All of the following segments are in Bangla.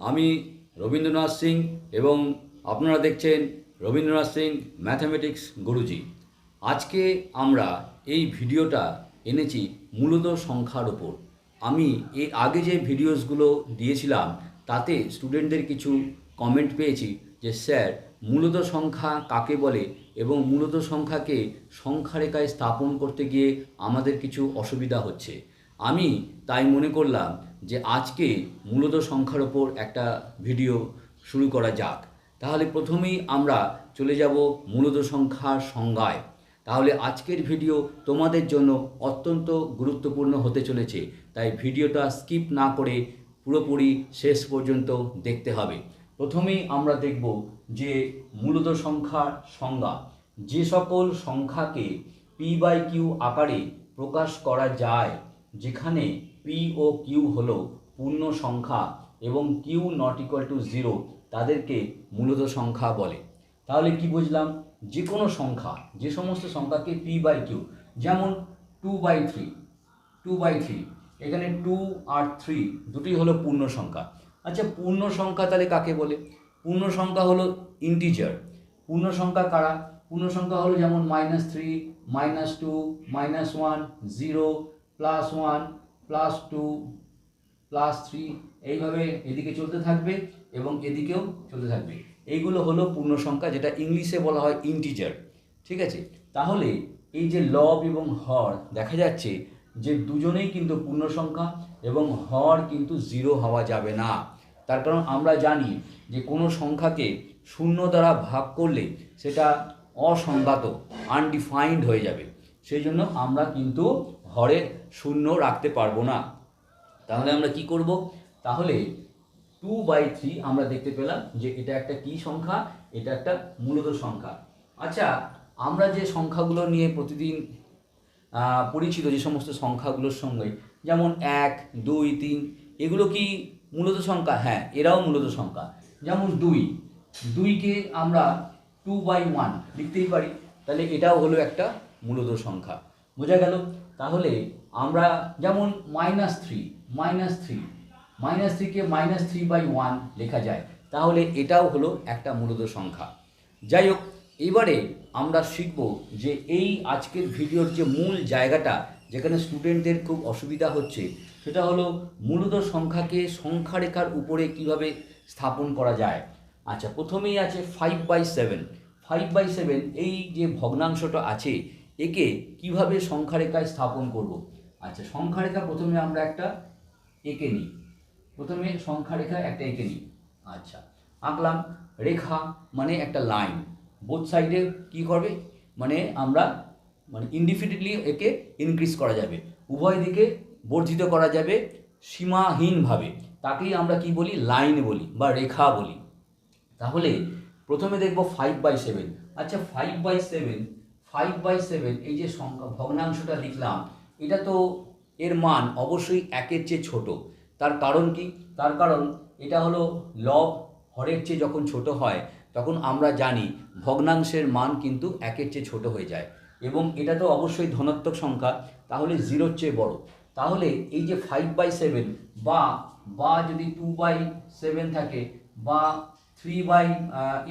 আমি রবীন্দ্রনাথ সিং এবং আপনারা দেখছেন রবীন্দ্রনাথ সিং ম্যাথামেটিক্স গুরুজি। আজকে আমরা এই ভিডিওটা এনেছি মূলত সংখ্যার ওপর আমি এর আগে যে ভিডিওসগুলো দিয়েছিলাম, তাতে স্টুডেন্টদের কিছু কমেন্ট পেয়েছি যে, স্যার, মূলত সংখ্যা কাকে বলে এবং মূলত সংখ্যাকে সংখ্যারেখায় স্থাপন করতে গিয়ে আমাদের কিছু অসুবিধা হচ্ছে? আমি তাই মনে করলাম যে আজকে মূলত সংখ্যার ওপর একটা ভিডিও শুরু করা যাক। তাহলে প্রথমেই আমরা চলে যাব মূলত সংখ্যার সংজ্ঞায়। তাহলে আজকের ভিডিও তোমাদের জন্য অত্যন্ত গুরুত্বপূর্ণ হতে চলেছে, তাই ভিডিওটা স্কিপ না করে পুরোপুরি শেষ পর্যন্ত দেখতে হবে। প্রথমেই আমরা দেখব যে মূলত সংখ্যার সংজ্ঞা, যে সকল সংখ্যাকে পি বাই কিউ আকারে প্রকাশ করা যায় যেখানে পি ও কিউ হল পূর্ণ সংখ্যা এবং q not equal to zero তাদেরকে মূলত সংখ্যা বলে। তাহলে কি বুঝলাম? যে কোনো সংখ্যা, যে সমস্ত সংখ্যাকে পি বাই কিউ যেমন two by three two by three এখানে টু আর থ্রি দুটোই হলো পূর্ণ সংখ্যা। আচ্ছা পূর্ণ সংখ্যা তাহলে কাকে বলে? পূর্ণ সংখ্যা হলো ইন্টিজার পূর্ণ সংখ্যা কারা? পূর্ণ সংখ্যা হলো যেমন minus three minus two minus one zero plus one plus two plus three এইভাবে এদিকে চলতে থাকবে এবং এদিকেও চলতে থাকবে। এইগুলো হলো পূর্ণ সংখ্যা, যেটা ইংলিশে বলা হয় ইন্টিজার ঠিক আছে? তাহলে এই যে লব এবং হর, দেখা যাচ্ছে যে দুজনেই কিন্তু পূর্ণ সংখ্যা এবং হর কিন্তু জিরো হওয়া যাবে না। তার কারণ আমরা জানি যে কোনো সংখ্যাকে শূন্য দ্বারা ভাগ করলে সেটা অসংজ্ঞাত আনডিফাইন্ড হয়ে যাবে। সেই জন্য আমরা কিন্তু হরে শূন্য রাখতে পারব না। তাহলে আমরা কি করব? তাহলে টু বাই থ্রি আমরা দেখতে পেলাম যে এটা একটা কি সংখ্যা? এটা একটা মূলত সংখ্যা। আচ্ছা আমরা যে সংখ্যাগুলো নিয়ে প্রতিদিন পরিচিত যে সমস্ত সংখ্যাগুলোর সঙ্গে, যেমন এক, দুই, তিন, এগুলো কি মূলত সংখ্যা? হ্যাঁ এরাও মূলত সংখ্যা। যেমন দুই, দুইকে আমরা টু বাই ওয়ান লিখতেই পারি। তাহলে এটাও হলো একটা মূলত সংখ্যা। বোঝা গেল? তাহলে আমরা যেমন minus three minus three minus থ্রিকে minus three by one লেখা যায়, তাহলে এটাও হলো একটা মূলত সংখ্যা। যাই হোক, এবারে আমরা শিখব যে এই আজকের ভিডিওর যে মূল জায়গাটা যেখানে স্টুডেন্টদের খুব অসুবিধা হচ্ছে, সেটা হলো মূলত সংখ্যাকে সংখ্যারেখার উপরে কীভাবে স্থাপন করা যায়। আচ্ছা প্রথমেই আছে five by seven five by seven এই যে ভগ্নাংশটা আছে একে কীভাবে সংখ্যারেখায় স্থাপন করব? আচ্ছা সংখ্যারেখা প্রথমে আমরা একটা এঁকে নিই। প্রথমে সংখ্যারেখা একটা এঁকে নিই। আচ্ছা আঁকলাম রেখা মানে একটা লাইন। বোথ সাইডে কি করবে? মানে আমরা মানে ইনডিফিনিটলি একে ইনক্রিজ করা যাবে। উভয় দিকে বর্ধিত করা যাবে সীমাহীনভাবে। তাকেই আমরা কি বলি? লাইন বলি বা রেখা বলি। তাহলে প্রথমে দেখব ফাইভ বাই সেভেন আচ্ছা five by seven five by seven এই যে সংখ্যা, ভগ্নাংশটা লিখলাম, এটা তো এর মান অবশ্যই একের চেয়ে ছোট। তার কারণ কি? তার কারণ এটা হলো লব হরের চেয়ে যখন ছোট হয়, তখন আমরা জানি ভগ্নাংশের মান কিন্তু একের চেয়ে ছোট হয়ে যায়। এবং এটা তো অবশ্যই ধনাত্মক সংখ্যা, তাহলে জিরোর চেয়ে বড়। তাহলে এই যে ফাইভ বাই সেভেন বা বা যদি টু বাই সেভেন থাকে, বা থ্রি বাই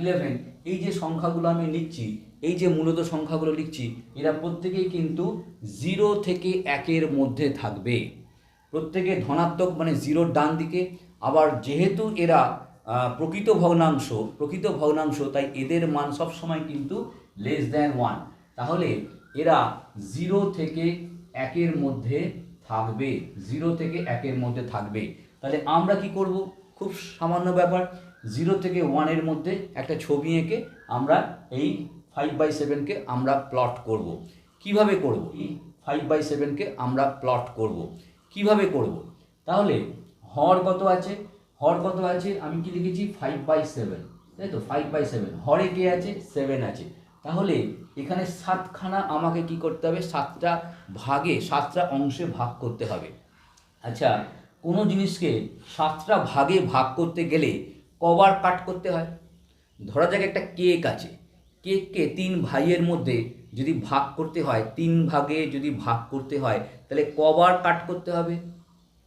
ইলেভেন এই যে সংখ্যাগুলো আমি লিখছি, এই যে মূলত সংখ্যাগুলো লিখছি, এরা প্রত্যেকেই কিন্তু জিরো থেকে একের মধ্যে থাকবে। প্রত্যেকে ধনাত্মক মানে জিরোর ডান দিকে, আবার যেহেতু এরা প্রকৃত ভগ্নাংশ প্রকৃত ভগ্নাংশ, তাই এদের মান সবসময় কিন্তু লেস দ্যান ওয়ান তাহলে এরা জিরো থেকে একের মধ্যে থাকবে জিরো থেকে একের মধ্যে থাকবে। তাহলে আমরা কি করব? খুব সামান্য ব্যাপার জিরো থেকে ওয়ানের মধ্যে একটা ছবি এঁকে আমরা এই ফাইভ বাই সেভেনকে আমরা প্লট করব। কীভাবে করব? এই ফাইভ বাই সেভেনকে আমরা প্লট করব। কীভাবে করব? তাহলে হর কত আছে? হর কত আছে? আমি কি লিখেছি? ফাইভ বাই সেভেন তাই তো? ফাইভ বাই সেভেন হরে কে আছে? সেভেন আছে। তাহলে এখানে সাতখানা আমাকে কি করতে হবে? সাতটা ভাগে, সাতটা অংশে ভাগ করতে হবে। আচ্ছা কোনো জিনিসকে সাতটা ভাগে ভাগ করতে গেলে কবার কাট করতে হয়। ধরা যাক একটা কেক আছে। কেককে তিন ভাইয়ের মধ্যে যদি ভাগ করতে হয়, তিন ভাগে যদি ভাগ করতে হয়, তাহলে কবার কাট করতে হবে।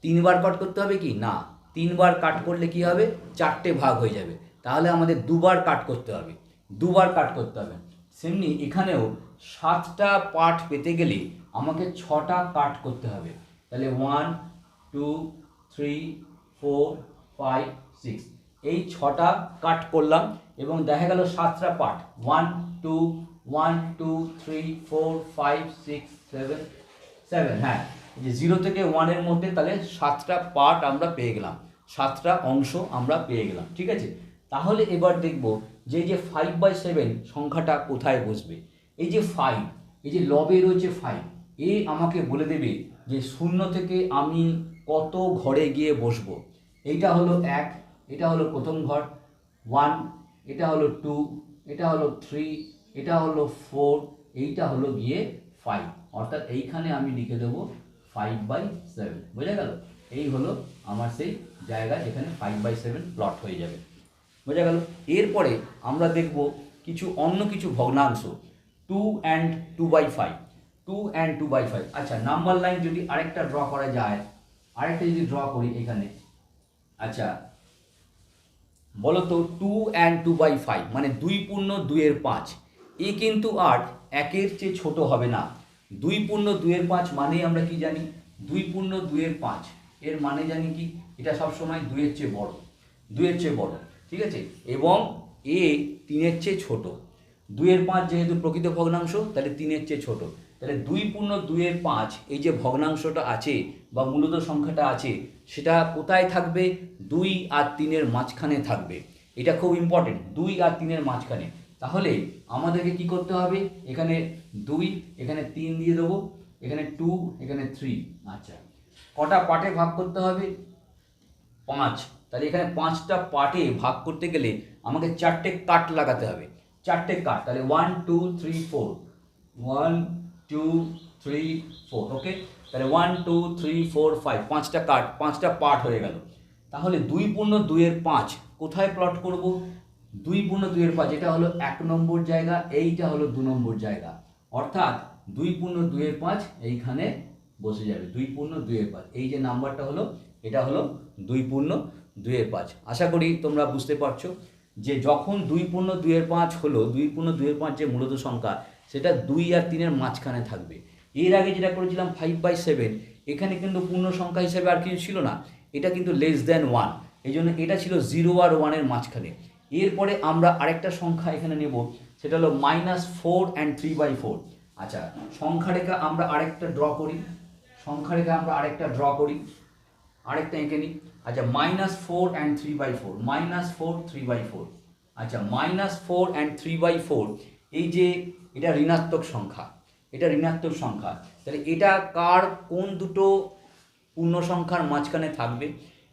তিনবার কাট করতে হবে কি? না। তিনবার কাট করলে কি হবে? চারটে ভাগ হয়ে যাবে। তাহলে আমাদের দুবার কাট করতে হবে। দুবার কাট করতে হবে। সেমনি এখানেও সাতটা পার্ট পেতে গেলে আমাকে ছটা কাট করতে হবে। তাহলে one two three four five six এই ছটা কাট করলাম এবং দেখা গেল সাতটা part one two one two three four five six seven seven হ্যাঁ। যে জিরো থেকে ওয়ানের মধ্যে তাহলে সাতটা পার্ট আমরা পেয়ে গেলাম। সাতটা অংশ আমরা পেয়ে গেলাম, ঠিক আছে? তাহলে এবার দেখব যে যে ফাইভ বাই সেভেন সংখ্যাটা কোথায় বসবে। এই যে ফাইভ এই যে লবে রয়েছে ফাইভ এ আমাকে বলে দেবে যে শূন্য থেকে আমি কত ঘরে গিয়ে বসবো। এইটা হলো এক এটা হলো প্রথম ঘর ওয়ান এটা হলো টু এটা হলো থ্রি এটা হলো ফোর এইটা হলো গিয়ে ফাইভ অর্থাৎ এইখানে আমি লিখে দেবো ফাইভ বাই সেভেন বোঝা গেল? এই হলো আমার সেই জায়গা যেখানে ফাইভ বাই সেভেন প্লট হয়ে যাবে। বোঝা গেল? এরপরে আমরা দেখব কিছু অন্য কিছু ভগ্নাংশ two and two by five two and two by five আচ্ছা নাম্বার লাইন যদি আরেকটা ড্র করা যায়, আরেকটা যদি ড্র করি এখানে। আচ্ছা বলো তো two and two by five মানে দুই পূর্ণ দুইয়ের পাঁচ। এ কিন্তু আর একের চেয়ে ছোট হবে না। দুই পূর্ণ দুইয়ের পাঁচ মানেই আমরা কি জানি? দুই পূর্ণ দুইয়ের পাঁচ। এর মানে জানি কি? এটা সবসময় দুইয়ের চেয়ে বড়। দুইয়ের চেয়ে বড়, ঠিক আছে? এবং এ তিনের চেয়ে ছোট। দুইয়ের পাঁচ যেহেতু প্রকৃত ভগ্নাংশ, তাহলে তিনের চেয়ে ছোট। তাহলে দুই পূর্ণ দুইয়ের পাঁচ, এই যে ভগ্নাংশটা আছে বা মূলত সংখ্যাটা আছে, সেটা কোথায় থাকবে? দুই আর তিনের মাঝখানে থাকবে। এটা খুব ইম্পর্টেন্ট দুই আর তিনের মাঝখানে। তাহলে আমাদেরকে কি করতে হবে? এখানে দুই, এখানে তিন দিয়ে দেবো, এখানে টু এখানে থ্রি আচ্ছা কটা পার্টে ভাগ করতে হবে? পাঁচ। তাহলে এখানে পাঁচটা পার্টে ভাগ করতে গেলে আমাকে চারটে কাট লাগাতে হবে। চারটে কাট তাহলে one two three four one two three four okay তাহলে one two three four five পাঁচটা কাট পাঁচটা পার্ট হয়ে গেল। তাহলে দুই পূর্ণ দুইয়ের পাঁচ, কোথায় প্লট করব? দুই পূর্ণ দুইয়ের পাঁচ, এটা হলো এক নম্বর জায়গা, এইটা হলো দু নম্বর জায়গা। অর্থাৎ দুই পূর্ণ দুইয়ের পাঁচ এইখানে বসে যাবে, দুই পূর্ণ দুইয়ের পাঁচ। এই যে নাম্বারটা হলো, এটা হলো দুই পূর্ণ দুইয়ের পাঁচ। আশা করি তোমরা বুঝতে পারছ যে যখন দুই পূর্ণ দুইয়ের পাঁচ হলো, দুই পূর্ণ দুইয়ের পাঁচ যে মূলত সংখ্যা সেটা দুই আর তিনের মাঝখানে থাকবে। এর আগে যেটা করেছিলাম ফাইভ বাই সেভেন এখানে কিন্তু পূর্ণ সংখ্যা হিসেবে আর কিছু ছিল না, এটা কিন্তু লেস দ্যান ওয়ান এই জন্য এটা ছিল জিরো আর ওয়ানের মাঝখানে। এরপরে আমরা আরেকটা সংখ্যা এখানে নেব, সেটা হলো minus four and three by four আচ্ছা সংখ্যা রেখা আমরা আরেকটা ড্র করি সংখ্যা রেখা আমরা আরেকটা ড্র করি, আরেকটা এঁকে নিই। আচ্ছা minus four and three by four minus four three by four আচ্ছা minus four and three by four এই যে এটা ঋণাত্মক সংখ্যা, এটা ঋণাত্মক সংখ্যা, তাহলে এটা কার কোন দুটো পূর্ণ সংখ্যার মাঝখানে থাকবে?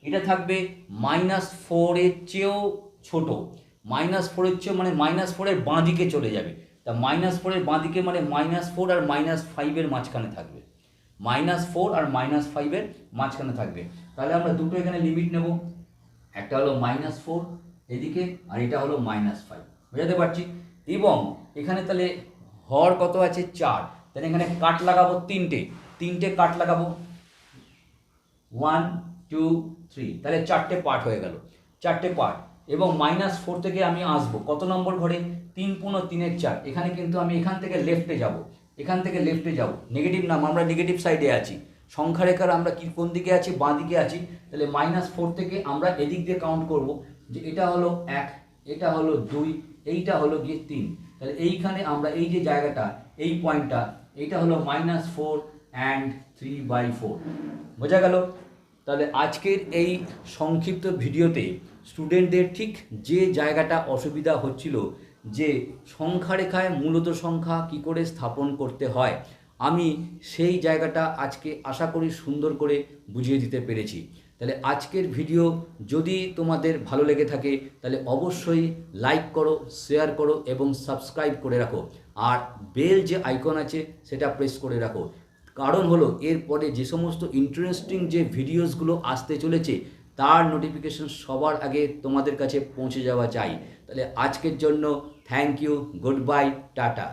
এটা থাকবে মাইনাস ফোরের চেয়েও ছোট। মাইনাস ফোরের চেয়েও মানে মাইনাস ফোরের বাঁ দিকে চলে যাবে। তা মাইনাস ফোরের বাঁ দিকে মানে মাইনাস ফোর আর মাইনাস ফাইভের মাঝখানে থাকবে। মাইনাস ফোর আর মাইনাস ফাইভের মাঝখানে থাকবে। তাহলে আমরা দুটো এখানে লিমিট নেব। একটা হলো মাইনাস ফোর এদিকে, আর এটা হলো মাইনাস ফাইভ বোঝাতে পারছি? এবং এখানে তাহলে হর কত আছে? চার। তাহলে এখানে কাট লাগাবো তিনটে। তিনটে কাট লাগাবো। ওয়ান টু থ্রি তাহলে চারটে পার্ট হয়ে গেল। চারটে পার্ট এবং মাইনাস ফোর থেকে আমি আসব। কত নম্বর ঘরে? তিন পনেরো তিনের চার। এখানে কিন্তু আমি এখান থেকে লেফটে যাব। এখান থেকে লেফটে যাব। নেগেটিভ নাম আমরা নেগেটিভ সাইডে আছি। সংখ্যা রেখার আমরা কি, কোন দিকে আছি? বাঁ দিকে আছি। তাহলে মাইনাস ফোর থেকে আমরা এদিক দিয়ে কাউন্ট করব যে এটা হলো এক, এটা হলো দুই, এইটা হলো গিয়ে তিন। তাহলে এইখানে আমরা এই যে জায়গাটা, এই পয়েন্টটা এইটা হলো minus four and three by four বোঝা গেল? তাহলে আজকের এই সংক্ষিপ্ত ভিডিওতে স্টুডেন্টদের ঠিক যে জায়গাটা অসুবিধা হচ্ছিল, যে সংখ্যা রেখায় মূলত সংখ্যা কি করে স্থাপন করতে হয়, আমি সেই জায়গাটা আজকে আশা করি সুন্দর করে বুঝিয়ে দিতে পেরেছি। তাহলে আজকের ভিডিও যদি তোমাদের ভালো লেগে থাকে, তাহলে অবশ্যই লাইক করো শেয়ার করো এবং সাবস্ক্রাইব করে রাখো। আর বেল যে আইকন আছে, সেটা প্রেস করে রাখো। কারণ হলো, এরপরে যে সমস্ত ইন্টারেস্টিং যে ভিডিওসগুলো আসতে চলেছে, তার নোটিফিকেশন সবার আগে তোমাদের কাছে পৌঁছে যাওয়া চাই। তাহলে আজকের জন্য thank you good bye tata.